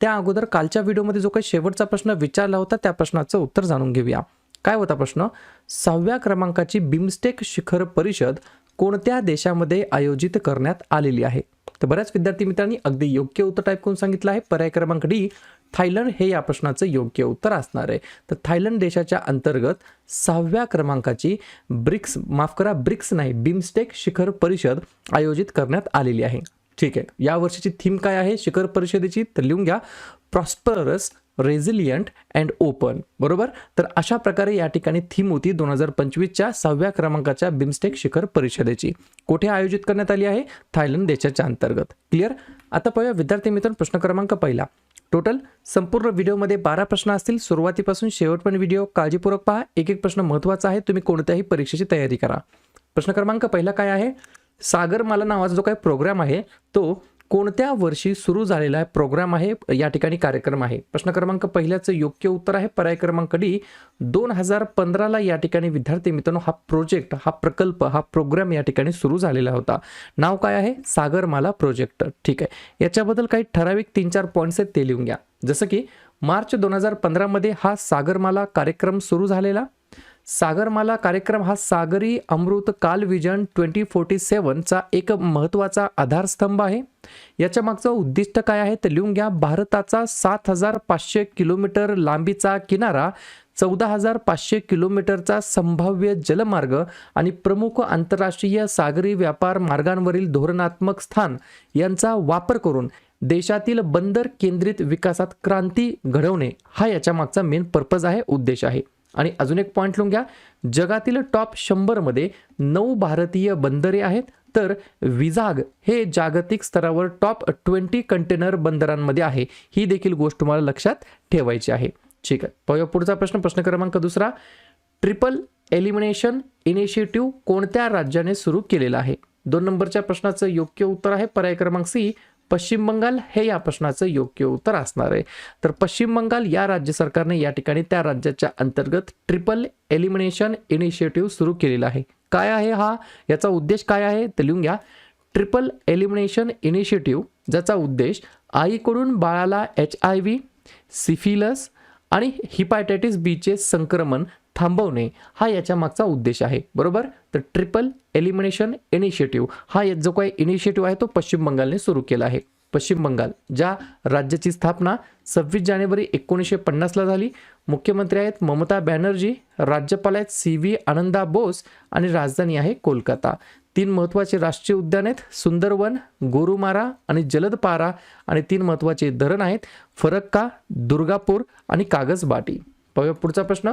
त्या अगोदर कालच्या व्हिडिओमध्ये जो काही शेवटचा प्रश्न विचारला होता त्या प्रश्नाचं उत्तर जाणून घेऊया. काय होता प्रश्न? सहाव्या क्रमांकाची बिमस्टेक शिखर परिषद कोणत्या देशामध्ये आयोजित करण्यात आलेली आहे? तर बऱ्याच विद्यार्थी मित्रांनी अगदी योग्य उत्तर टाईप करून सांगितलं आहे. पर्याय क्रमांक डी थायलंड हे या प्रश्नाचं योग्य उत्तर असणार आहे. तर थायलंड देशाच्या अंतर्गत सहाव्या क्रमांकाची ब्रिक्स माफ करा ब्रिक्स नाही बिमस्टेक शिखर परिषद आयोजित करण्यात आलेली आहे. ठीक आहे. या वर्षीची थीम काय आहे? शिखर परिषदेची. तर लिहून घ्या. प्रॉस्परस रेझिलियंट अँड ओपन बरोबर? तर अशा प्रकारे या ठिकाणी थीम होती दोन हजार पंचवीसच्या सहाव्या क्रमांकाच्या बिमस्टेक शिखर परिषदेची. कुठे आयोजित करण्यात आली आहे? थायलंड देशाच्या अंतर्गत. क्लिअर आता पाहूया विद्यार्थी मित्र प्रश्न क्रमांक पहिला. टोटल संपूर्ण व्हिडिओमध्ये बारा प्रश्न असतील. सुरुवातीपासून शेवटपर्यंत व्हिडिओ काळजीपूर्वक पहा. एक एक प्रश्न महत्त्वाचा आहे. तुम्ही कोणत्याही परीक्षेची तयारी करा. प्रश्न क्रमांक पहिला काय आहे? सागरमाला नावाचा जो काही प्रोग्राम आहे तो कोणत्या वर्षी सुरू झालेला आहे प्रोग्राम आहे या ठिकाणी कार्यक्रम आहे? प्रश्न क्रमांक पहिल्याचं योग्य उत्तर आहे. पर्याय क्रमांक डी दोन हजार पंधराला या ठिकाणी विद्यार्थी मित्रांनो हा प्रोजेक्ट हा प्रकल्प हा प्रोग्राम या ठिकाणी सुरू झालेला होता. नाव काय आहे? सागरमाला प्रोजेक्ट ठीक आहे. याच्याबद्दल काही ठराविक तीन चार पॉईंट्स आहेत ते लिहून घ्या. जसं की मार्च दोन हजार पंधरामध्ये हा सागरमाला कार्यक्रम सुरू झालेला सागरमाला कार्यक्रम हा सागरी अमृत काल विजन ट्वेंटी फोर्टी सेवनचा एक महत्त्वाचा आधारस्तंभ आहे. याच्या मागचं उद्दिष्ट काय आहे तर लिहून घ्या. भारताचा सात हजार पाचशे किलोमीटर लांबीचा किनारा चौदा हजार पाचशे किलोमीटरचा संभाव्य जलमार्ग आणि प्रमुख आंतरराष्ट्रीय सागरी व्यापार मार्गांवरील धोरणात्मक स्थान यांचा वापर करून देशातील बंदर केंद्रित विकासात क्रांती घडवणे हा याच्या मागचा मेन पर्पज आहे उद्देश आहे. आणि अजून एक पॉईंट लिहून घ्या. जगातील टॉप शंभरमध्ये नऊ भारतीय बंदरे आहेत. तर विजाग हे जागतिक स्तरावर टॉप ट्वेंटी कंटेनर बंदरांमध्ये आहे. ही देखील गोष्ट तुम्हाला लक्षात ठेवायची आहे. ठीक आहे. पाहूया पुढचा प्रश्न. प्रश्न क्रमांक दुसरा. ट्रिपल एलिमिनेशन इनिशिएटिव्ह कोणत्या राज्याने सुरू केलेला आहे? दोन नंबरच्या प्रश्नाचं योग्य उत्तर आहे. पर्याय क्रमांक सी. पश्चिम बंगाल हे या प्रश्नाचं योग्य उत्तर असणार आहे. तर पश्चिम बंगाल या राज्य सरकारने या ठिकाणी त्या राज्याच्या अंतर्गत ट्रिपल एलिमिनेशन इनिशिएटिव्ह सुरू केलेला आहे. काय आहे हा? याचा उद्देश काय आहे? ते लिहून घ्या. ट्रिपल एलिमिनेशन इनिशिएटिव्ह ज्याचा उद्देश आईकडून बाळाला एच आय व्ही सिफिलस आणि हिपायटायटिस बीचे संक्रमण थांबवणे हा याच्या मागचा उद्देश आहे. बरोबर? तर ट्रिपल एलिमिनेशन इनिशिएटिव्ह हा जो काही इनिशिएटिव्ह आहे तो पश्चिम बंगालने सुरू केला आहे. पश्चिम बंगाल ज्या राज्याची स्थापना सव्वीस जानेवारी एकोणीसशे पन्नासला झाली. मुख्यमंत्री आहेत ममता बॅनर्जी राज्यपाल आहेत सी व्ही आनंदा बोस आणि राजधानी आहे कोलकाता. तीन महत्त्वाचे राष्ट्रीय उद्यान आहेत सुंदरवन गोरुमारा आणि जलदपारा. आणि तीन महत्त्वाचे धरण आहेत फरक्का दुर्गापूर आणि कागजबाटी. पाहूया पुढचा प्रश्न.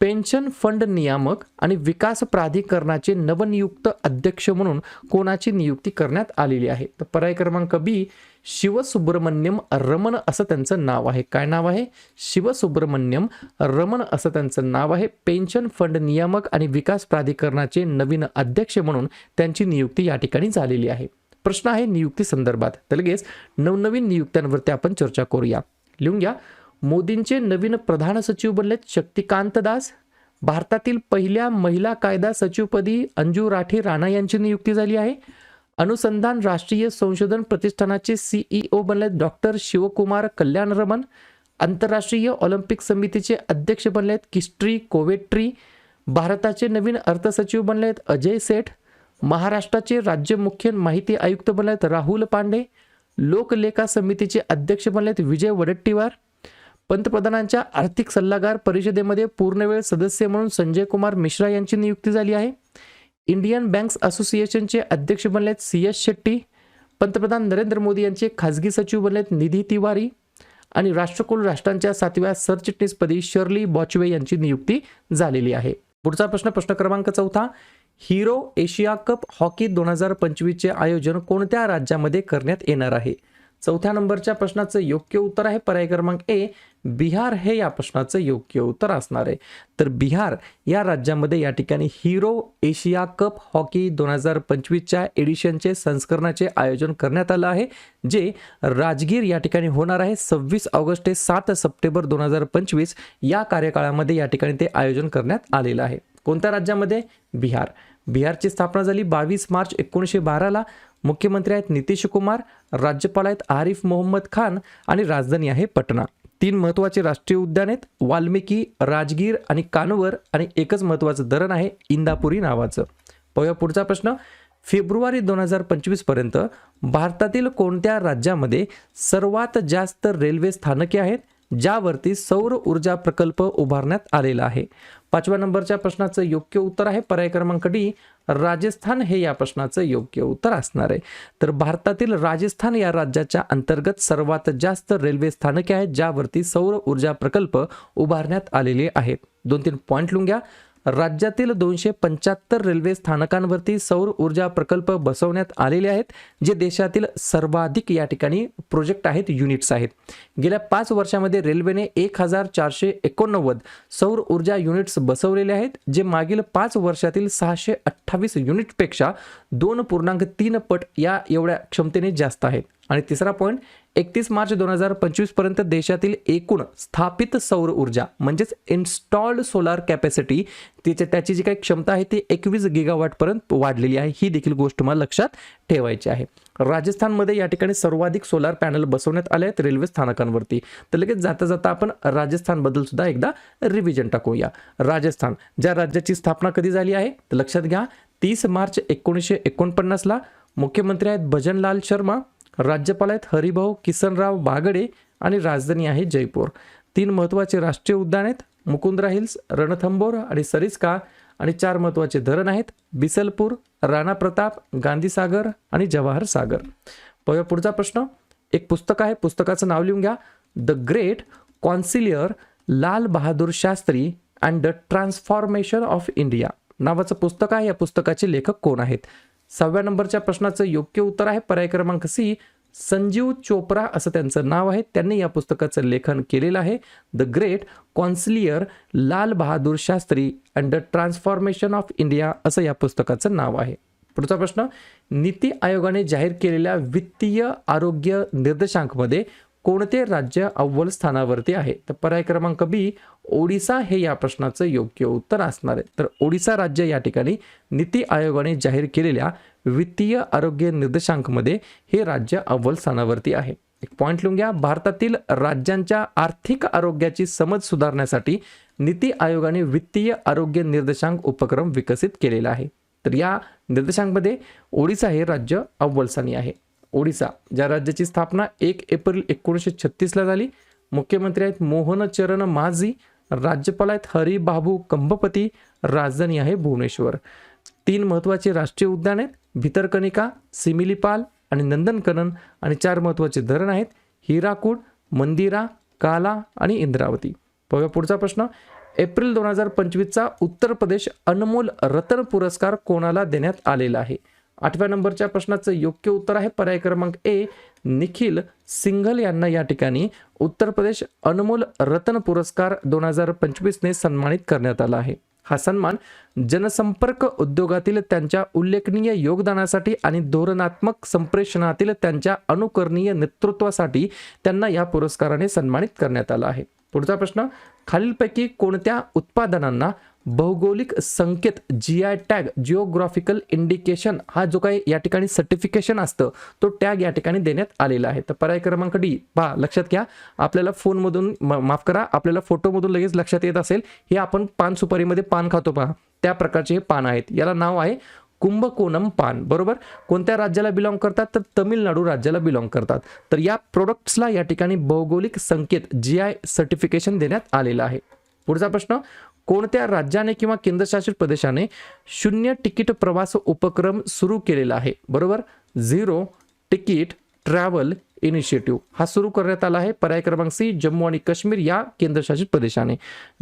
पेन्शन फंड नियामक आणि विकास प्राधिकरणाचे नवनियुक्त अध्यक्ष म्हणून कोणाची नियुक्ती करण्यात आलेली आहे? तर पर्याय क्रमांक बी शिवसुब्रमण्यम रमण असं त्यांचं नाव आहे. काय नाव आहे? शिवसुब्रमण्यम रमण असं त्यांचं नाव आहे. पेन्शन फंड नियामक आणि विकास प्राधिकरणाचे नवीन अध्यक्ष म्हणून त्यांची नियुक्ती या ठिकाणी झालेली आहे. प्रश्न आहे नियुक्ती संदर्भात. तर लगेच नवनवीन नियुक्त्यांवरती आपण चर्चा करूया. लिहून घ्या. मोदींचे नवीन प्रधान सचिव बनलेत शक्तिकांत दास. भारतातील पहिल्या महिला कायदा सचिवपदी अंजू राठी राणा यांची नियुक्ती झाली आहे. अनुसंधान राष्ट्रीय संशोधन प्रतिष्ठानाचे सीईओ बनलेत डॉक्टर शिवकुमार कल्याणरमन. आंतरराष्ट्रीय ऑलिम्पिक समितीचे अध्यक्ष बनलेत किस्ट्री कोवेट्री. भारताचे नवीन अर्थसचिव बनलेत अजय सेठ. महाराष्ट्राचे राज्य मुख्य माहिती आयुक्त बनलेत राहुल पांडे. लोकलेखा समितीचे अध्यक्ष बनलेत विजय वडट्टीवार. पंतप्रधानांच्या आर्थिक सल्लागार परिषदेमध्ये पूर्णवेळ सदस्य म्हणून संजय कुमार मिश्रा यांची नियुक्ती झाली आहे. इंडियन बँक्स असोसिएशनचे अध्यक्ष बनलेत सी एस शेट्टी पंतप्रधान नरेंद्र मोदी यांचे खाजगी सचिव बनलेत निधी तिवारी आणि राष्ट्रकुल राष्ट्रांच्या सातव्या सरचिटणीसपदी शर्ली बॉचवे यांची नियुक्ती झालेली आहे. पुढचा प्रश्न प्रश्न क्रमांक चौथा. हिरो एशिया कप हॉकी दोन हजार पंचवीसचे आयोजन कोणत्या राज्यामध्ये करण्यात येणार आहे? चौथ्या नंबरच्या प्रश्नाचं योग्य उत्तर आहे. पर्याय क्रमांक ए बिहार हे या प्रश्नाचं योग्य उत्तर असणार आहे. तर बिहार या राज्यामध्ये या ठिकाणी हिरो एशिया कप हॉकी दोन हजार पंचवीसच्या एडिशनचे संस्करणाचे आयोजन करण्यात आलं आहे जे राजगीर या ठिकाणी होणार आहे. सव्वीस ऑगस्ट ते सात सप्टेंबर दोन हजार पंचवीस या कार्यकाळामध्ये या ठिकाणी ते आयोजन करण्यात आलेलं आहे. कोणत्या राज्यामध्ये? बिहार. बिहारची स्थापना झाली बावीस मार्च एकोणीसशे बाराला. मुख्यमंत्री आहेत नितीश कुमार राज्यपाल आहेत आरिफ मोहम्मद खान आणि राजधानी आहे पटना. तीन महत्त्वाचे राष्ट्रीय उद्यान आहेत. वाल्मिकी राजगीर आणि कानवर आणि एकच महत्त्वाचं धरण आहे इंदापुरी नावाचं. पाहूया पुढचा प्रश्न. फेब्रुवारी दोन हजार पंचवीसपर्यंत भारतातील कोणत्या राज्यामध्ये सर्वात जास्त रेल्वे स्थानके आहेत? ज्यावरती सौर ऊर्जा प्रकल्प उभारण्यात आलेला आहे. पाचव्या नंबरच्या प्रश्नाचं योग्य उत्तर आहे. पर्याय क्रमांक डी राजस्थान हे या प्रश्नाचं योग्य उत्तर असणार आहे. तर भारतातील राजस्थान या राज्याच्या अंतर्गत सर्वात जास्त रेल्वे स्थानके आहेत ज्यावरती सौर ऊर्जा प्रकल्प उभारण्यात आलेले आहेत. दोन तीन पॉईंट लिहून राज्यातील दोनशे पंच्याहत्तर रेल्वे स्थानकांवरती सौर ऊर्जा प्रकल्प बसवण्यात आलेले आहेत जे देशातील सर्वाधिक या ठिकाणी प्रोजेक्ट आहेत युनिट्स आहेत. गेल्या पाच वर्षामध्ये रेल्वेने एक हजार चारशे एकोणनव्वद सौर ऊर्जा युनिट्स बसवलेले आहेत जे मागील पाच वर्षातील सहाशे अठ्ठावीस युनिटपेक्षा दोन पूर्णांक तीन पट या एवढ्या क्षमतेने जास्त आहेत. आणि तिसरा पॉईंट एकतीस मार्च दोन हजार पंचवीसपर्यंत देशातील एकूण स्थापित सौर ऊर्जा म्हणजेच इन्स्टॉल्ड सोलार कॅपॅसिटी तिचे त्याची जी काही क्षमता आहे ती एकवीस गिगावॅटपर्यंत वाढलेली आहे. ही देखील गोष्ट मला लक्षात ठेवायची आहे. राजस्थानमध्ये या ठिकाणी सर्वाधिक सोलार पॅनल बसवण्यात आले आहेत रेल्वे स्थानकांवरती. तर लगेच जाता जाता आपण राजस्थानबद्दल सुद्धा एकदा रिव्हिजन टाकूया. राजस्थान ज्या राज्याची स्थापना कधी झाली आहे? तर लक्षात घ्या तीस मार्च एकोणीसशे एकोणपन्नासला मुख्यमंत्री आहेत भजनलाल शर्मा. राज्यपाल आहेत हरिभाऊ किसनराव बागडे आणि राजधानी आहे जयपूर. तीन महत्त्वाचे राष्ट्रीय उद्यान आहेत. मुकुंद्रा हिल्स रणथंबोर आणि सरिस्का आणि चार महत्त्वाचे धरण आहेत. बिसलपूर राणा प्रताप गांधीसागर आणि जवाहर सागर. पाहूया पुढचा प्रश्न. एक पुस्तक आहे. पुस्तकाचं नाव लिहून घ्या. The great conciliator Lal Bahadur Shastri and the transformation of India नावाचं पुस्तक आहे. या पुस्तकाचे लेखक कोण आहेत? सहाव्या नंबरच्या प्रश्नाचं योग्य उत्तर आहे. पर्याय क्रमांक सी संजीव चोप्रा असं त्यांचं नाव आहे. त्यांनी या पुस्तकाचं लेखन केलेलं आहे. The great conciliator Lal Bahadur Shastri and the transformation of India असं या पुस्तकाचं नाव आहे. पुढचा प्रश्न नीती आयोगाने जाहीर केलेल्या वित्तीय आरोग्य निर्देशांकमध्ये कोणते राज्य अव्वल स्थानावरती आहे? तर पर्याय क्रमांक बी ओडिसा हे या प्रश्नाचं योग्य उत्तर असणार आहे. तर ओडिसा राज्य या ठिकाणी नीती आयोगाने जाहीर केलेल्या वित्तीय आरोग्य निर्देशांकमध्ये हे राज्य अव्वल स्थानावरती आहे. एक पॉईंट लिहून घ्या. भारतातील राज्यांच्या आर्थिक आरोग्याची समज सुधारण्यासाठी नीती आयोगाने वित्तीय आरोग्य निर्देशांक उपक्रम विकसित केलेला आहे. तर या निर्देशांकमध्ये ओडिसा हे राज्य अव्वलसानी आहे. ओडिसा ज्या राज्याची स्थापना एक एप्रिल एकोणीसशे छत्तीसला झाली मुख्यमंत्री आहेत मोहन चरण माझी राज्यपाल आहेत हरिबाबू कंभपती राजधानी आहे भुवनेश्वर. तीन महत्त्वाचे राष्ट्रीय उद्यान आहेत भितरकनिका सिमिलीपाल आणि नंदनकनन आणि चार महत्त्वाचे धरण आहेत हिराकूड मंदिरा काला आणि इंद्रावती. बघा पुढचा प्रश्न. एप्रिल दोन हजार पंचवीसचा उत्तर प्रदेश अनमोल रतन पुरस्कार कोणाला देण्यात आलेला आहे? आठव्या नंबरच्या प्रश्नाचं योग्य उत्तर आहे पर्याय क्रमांक ए निखिल सिंघल यांना या ठिकाणी उत्तर प्रदेश अनमोल रतन पुरस्कार दोन हजार पंचवीसने सन्मानित करण्यात आला आहे. हा सन्मान जनसंपर्क उद्योगातील त्यांच्या उल्लेखनीय योगदानासाठी आणि धोरणात्मक संप्रेषणातील त्यांच्या अनुकरणीय नेतृत्वासाठी त्यांना या पुरस्काराने सन्मानित करण्यात आला आहे. पुढचा प्रश्न खालीलपैकी कोणत्या उत्पादनांना भौगोलिक संकेत G I tag geographical indication हा जो काही या ठिकाणी सर्टिफिकेशन असतं तो टॅग या ठिकाणी देण्यात आलेला आहे. तर पर्याय क्रमांक डी पहा लक्षात घ्या. आपल्याला फोनमधून माफ करा आपल्याला फोटोमधून लगेच लक्षात येत असेल. हे आपण पान सुपारीमध्ये पान खातो पहा. त्या प्रकारचे हे पान आहेत. याला नाव आहे कुंभकोणम पान. बरोबर? कोणत्या राज्याला बिलॉंग करतात? तर तमिळनाडू राज्याला बिलॉंग करतात. तर या प्रोडक्ट्सला या ठिकाणी भौगोलिक संकेत जी आय सर्टिफिकेशन देण्यात आलेलं आहे. पुढचा प्रश्न कोणत्या राज्याने किंवा केंद्रशासित प्रदेशाने शून्य तिकीट प्रवास उपक्रम सुरू केलेला आहे? बरोबर? Zero ticket travel initiative. हा सुरू करण्यात आला आहे पर्याय क्रमांक सी जम्मू आणि काश्मीर या केंद्रशासित प्रदेशाने.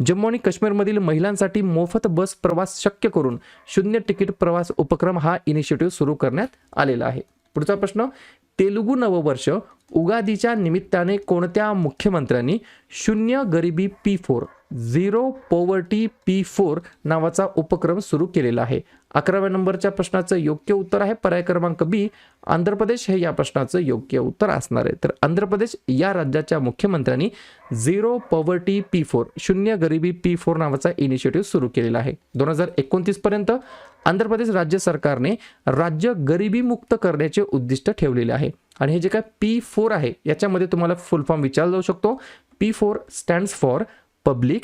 जम्मू आणि काश्मीरमधील महिलांसाठी मोफत बस प्रवास शक्य करून शून्य तिकीट प्रवास उपक्रम हा इनिशिएटिव्ह सुरू करण्यात आलेला आहे. पुढचा प्रश्न तेलुगू नववर्ष उगादीच्या निमित्ताने कोणत्या मुख्यमंत्र्यांनी शून्य गरिबी P four zero poverty P four नावाचा उपक्रम सुरू केलेला आहे. अकराव्या नंबरच्या प्रश्नाचं योग्य उत्तर आहे. पर्याय क्रमांक बी आंध्र प्रदेश हे या प्रश्नाचं योग्य उत्तर असणार आहे. तर आंध्र प्रदेश या राज्याच्या मुख्यमंत्र्यांनी झिरो पॉवर्टी पी फोर शून्य गरिबी पी फोर नावाचा इनिशिएटिव्ह सुरू केलेला आहे. दोन हजार एकोणतीस पर्यंत आंध्र प्रदेश राज्य सरकारने राज्य गरिबी मुक्त करण्याचे उद्दिष्ट ठेवलेले आहे. आणि हे जे काय पी फोर आहे याच्यामध्ये तुम्हाला फुल फॉर्म विचारला जाऊ शकतो. P four stands for public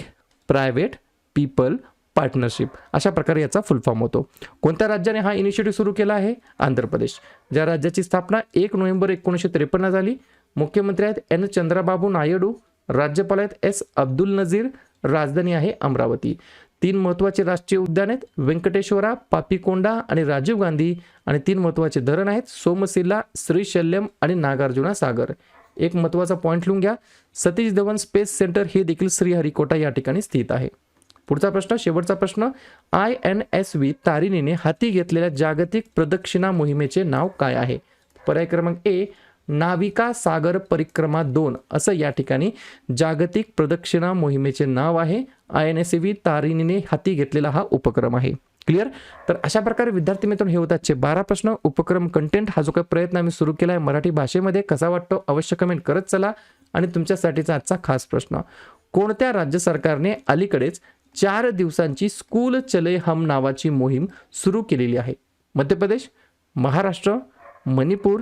private people partnership अशा प्रकारे याचा फुल फॉर्म होतो. कोणत्या राज्याने हा इनिशिएटिव्ह सुरू केला आहे? आंध्र प्रदेश. ज्या राज्याची स्थापना एक नोव्हेंबर एकोणीसशे त्रेपन्न झाली मुख्यमंत्री आहेत एन चंद्राबाबू नायडू राज्यपाल आहेत एस अब्दुल नझीर राजधानी आहे अमरावती. तीन महत्त्वाचे राष्ट्रीय उद्यान आहेत व्यंकटेश्वरा पापीकोंडा आणि राजीव गांधी. आणि तीन महत्त्वाचे धरण आहेत सोमशिला श्रीशल्यम आणि नागार्जुना सागर. एक महत्त्वाचा पॉईंट लिहून घ्या. सतीश धवन स्पेस सेंटर हे देखील श्रीहरिकोटा या ठिकाणी स्थित आहे. पुढचा प्रश्न शेवटचा प्रश्न आय एन एस व्ही तारिणीने हाती घेतलेल्या जागतिक प्रदक्षिणा मोहिमेचे नाव काय आहे? पर्याय क्रमांक ए नाविका सागर परिक्रमा दोन असं या ठिकाणी जागतिक प्रदक्षिणा मोहिमेचे नाव आहे. आय एन एस व्ही तारिणीने हाती घेतलेला हा उपक्रम आहे. क्लिअर? तर अशा प्रकारे विद्यार्थी मित्रांनो हे होतात आजचे बारा प्रश्न. उपक्रम कंटेंट हा जो काही प्रयत्न आम्ही सुरू केला आहे मराठी भाषेमध्ये कसा वाटतो अवश्य कमेंट करत चला. आणि तुमच्यासाठीचा आजचा खास प्रश्न कोणत्या राज्य सरकारने अलीकडेच चार दिवसांची स्कूल चले हम नावाची मोहीम सुरू केलेली आहे? मध्य प्रदेश महाराष्ट्र मणिपूर